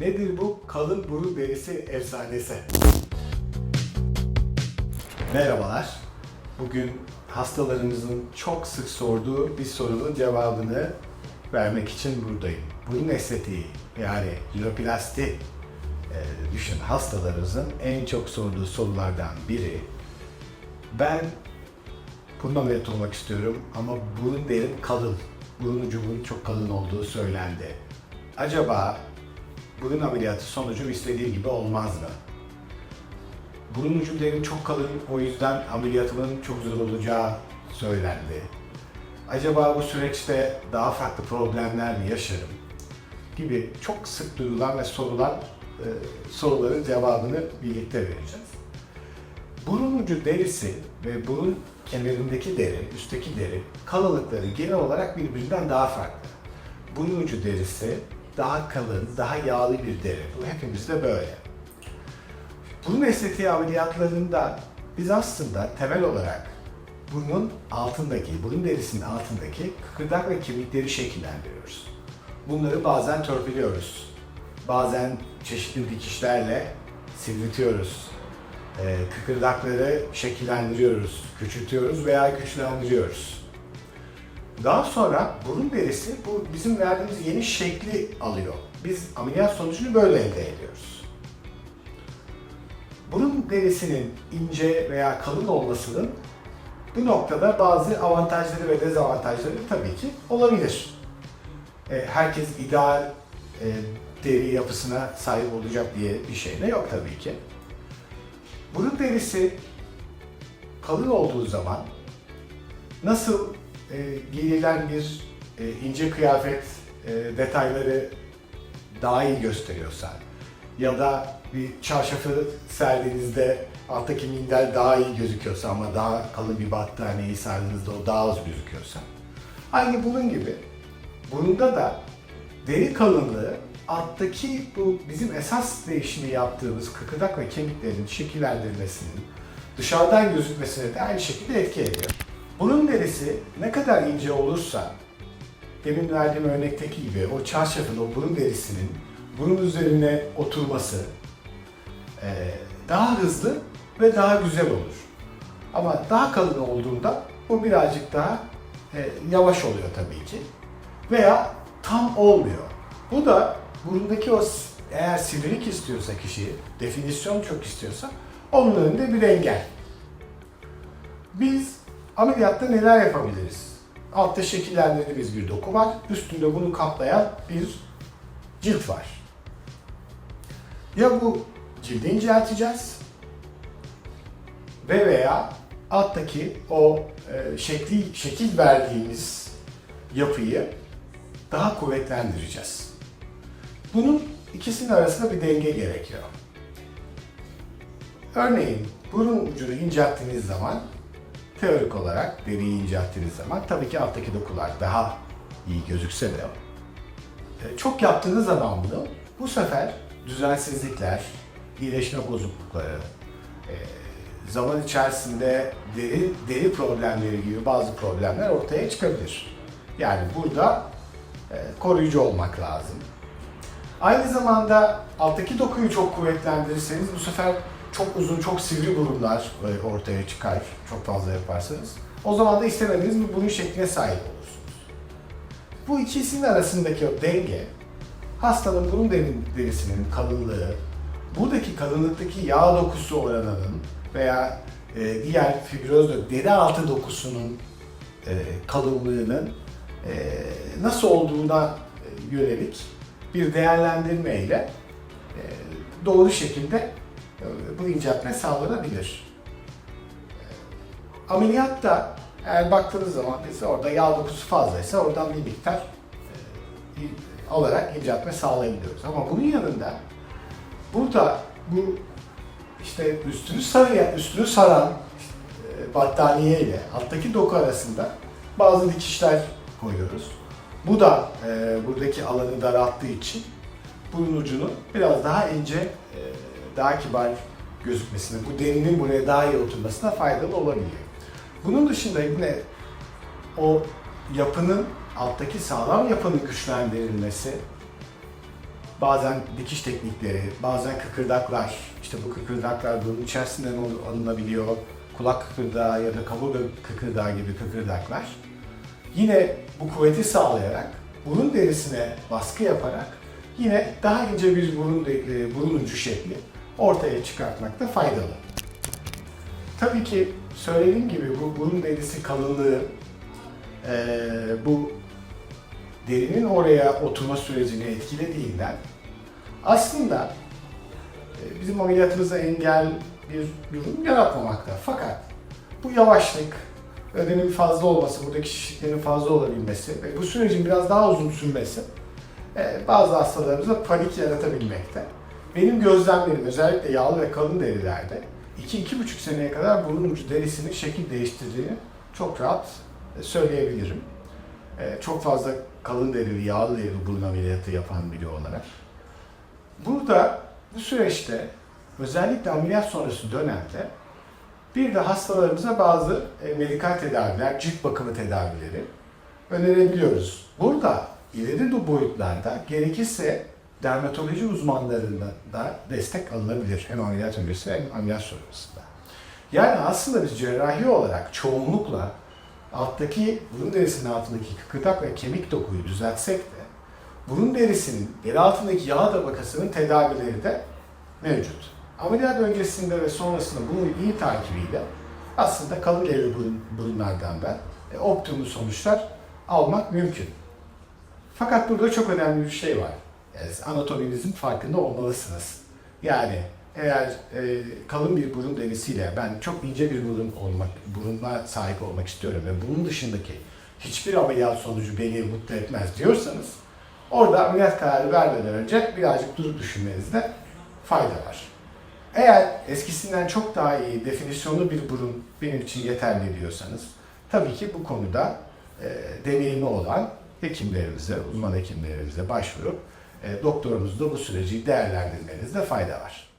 Nedir bu kalın burun derisi efsanesi? Merhabalar. Bugün hastalarımızın çok sık sorduğu bir sorunun cevabını vermek için buradayım. Burun estetiği yani rinoplasti e, düşün hastalarımızın en çok sorduğu sorulardan biri. Ben burun ameliyatı olmak istiyorum ama burun derim kalın. Burun ucumun çok kalın olduğu söylendi. Acaba burun ameliyatı sonucu istediği gibi olmaz mı? Burun ucu derim çok kalın, o yüzden ameliyatımın çok zor olacağı söylendi. Acaba bu süreçte daha farklı problemler mi yaşarım? Gibi çok sık duyulan ve sorulan e, soruların cevabını birlikte vereceğiz. Burun ucu derisi ve burun kemerindeki deri, üstteki deri kalınlıkları genel olarak birbirinden daha farklı. Burun ucu derisi daha kalın, daha yağlı bir deri. Bu hepimizde böyle. Burun estetiği ameliyatlarında biz aslında temel olarak burnun altındaki, burun derisinin altındaki kıkırdak ve kemikleri şekillendiriyoruz. Bunları bazen törpülüyoruz. Bazen çeşitli dikişlerle sivriltiyoruz. Ee, kıkırdakları şekillendiriyoruz, küçültüyoruz veya güçlendiriyoruz. Daha sonra burun derisi bu bizim verdiğimiz yeni şekli alıyor. Biz ameliyat sonucunu böyle elde ediyoruz. Burun derisinin ince veya kalın olmasının bu noktada bazı avantajları ve dezavantajları tabii ki olabilir. E, Herkes ideal e, deri yapısına sahip olacak diye bir şey de yok tabii ki. Burun derisi kalın olduğu zaman nasıl e, giyilen bir e, ince kıyafet e, detayları daha iyi gösteriyorsa ya da bir çarşafı serdiğinizde alttaki minder daha iyi gözüküyorsa ama daha kalın bir battaniyeyi sardığınızda o daha az gözüküyorsa aynı bunun gibi burunda da deri kalınlığı alttaki bu bizim esas değişimi yaptığımız kıkırdak ve kemiklerin şekillendirmesinin dışarıdan gözükmesine de aynı şekilde etki ediyor. Burun derisi ne kadar ince olursa demin verdiğim örnekteki gibi o çarşafın, o burun derisinin burun üzerine oturması eee, daha hızlı ve daha güzel olur. Ama daha kalın olduğunda bu birazcık daha eee, yavaş oluyor tabii ki. Veya tam olmuyor. Bu da burundaki o eğer sivrilik istiyorsa kişi, definisyon çok istiyorsa onun önünde bir engel. Biz ameliyatta neler yapabiliriz? Altta şekillendirdiğimiz bir doku var. Üstünde bunu kaplayan bir cilt var. Ya bu cildi incelteceğiz ve veya alttaki o e, şekli şekil verdiğimiz yapıyı daha kuvvetlendireceğiz. Bunun ikisinin arasında bir denge gerekiyor. Örneğin burun ucunu incelttiğiniz zaman teorik olarak deriyi incelttiğiniz zaman tabii ki alttaki dokular daha iyi gözükse de e, çok yaptığınız zaman bunu bu sefer düzensizlikler, iyileşme bozuklukları, e, zaman içerisinde deri, deri problemleri gibi bazı problemler ortaya çıkabilir. Yani burada e, koruyucu olmak lazım. Aynı zamanda alttaki dokuyu çok kuvvetlendirirseniz bu sefer çok uzun, çok sivri burunlar e, ortaya çıkar çok fazla yaparsanız. O zaman da istemediğiniz bir burun şekline sahip olursunuz. Bu ikisinin arasındaki o denge, hastanın burun deri- derisinin kalınlığı, buradaki kalınlıktaki yağ dokusu oranının veya e, diğer fibroz deri altı dokusunun e, kalınlığının nasıl olduğuna yönelik bir değerlendirme ile doğru şekilde bu inceltme sağlanabilir. E, Ameliyatta eğer baktığınız zaman biz orada yağ dokusu fazlaysa oradan bir miktar e, alarak inceltme sağlayabiliyoruz. Ama bunun yanında burada bu işte üstünü sarıya, üstünü saran e, battaniye ile alttaki doku arasında bazı dikişler koyuyoruz. Bu da e, buradaki alanı daralttığı için burun ucunun biraz daha ince, e, daha kibar gözükmesine, bu derinin buraya daha iyi oturmasına faydalı olabiliyor. Bunun dışında yine o yapının, alttaki sağlam yapının güçlendirilmesi bazen dikiş teknikleri, bazen kıkırdaklar, işte bu kıkırdaklar burun içerisinden al- alınabiliyor. Kulak kıkırdağı ya da kaburga kıkırdağı gibi kıkırdaklar. Yine bu kuvveti sağlayarak, burun derisine baskı yaparak yine daha ince bir burun, e, burun ucu şekli ortaya çıkartmakta faydalı. Tabii ki söylediğim gibi bu burun derisi kalınlığı, e, bu derinin oraya oturma sürecini etkilediğinden aslında e, bizim ameliyatımıza engel bir durum yaratmamakta. Fakat bu yavaşlık, ödemin fazla olması, buradaki şişliklerin fazla olabilmesi ve bu sürecin biraz daha uzun sürmesi e, bazı hastalarımıza panik yaratabilmekte. Benim gözlemlerim özellikle yağlı ve kalın derilerde 2-2,5 seneye kadar burun ucu derisinin şekil değiştirdiğini çok rahat e, söyleyebilirim. E, Çok fazla kalın derili, yağlı derili burun ameliyatı yapan biri olarak. Burada bu süreçte özellikle ameliyat sonrası dönemde bir de hastalarımıza bazı e, medikal tedaviler, cilt bakımı tedavileri önerebiliyoruz. Burada ileri boyutlarda gerekirse dermatoloji uzmanlarından da destek alınabilir. Hem ameliyat öncesi hem ameliyat sonrasında. Yani aslında biz cerrahi olarak çoğunlukla alttaki burun derisinin altındaki kıkırdak ve kemik dokuyu düzeltsek de burun derisinin deri altındaki yağ tabakasının tedavileri de mevcut. Ameliyat öncesinde ve sonrasında bunun iyi takibiyle aslında kalın derili burun, burunlardan da e, optimum sonuçlar almak mümkün. Fakat burada çok önemli bir şey var. Yani anatominizin farkında olmalısınız. Yani eğer e, kalın bir burun derisiyle ben çok ince bir burun olmak, burunla sahip olmak istiyorum ve bunun dışındaki hiçbir ameliyat sonucu beni mutlu etmez diyorsanız orada ameliyat kararı vermeden önce birazcık durup düşünmenizde fayda var. Eğer eskisinden çok daha iyi definisyonlu bir burun benim için yeterli diyorsanız tabii ki bu konuda e, deneyimli olan hekimlerimize, uzman hekimlerimize başvurup e, doktorunuzla bu süreci değerlendirmenizde fayda var.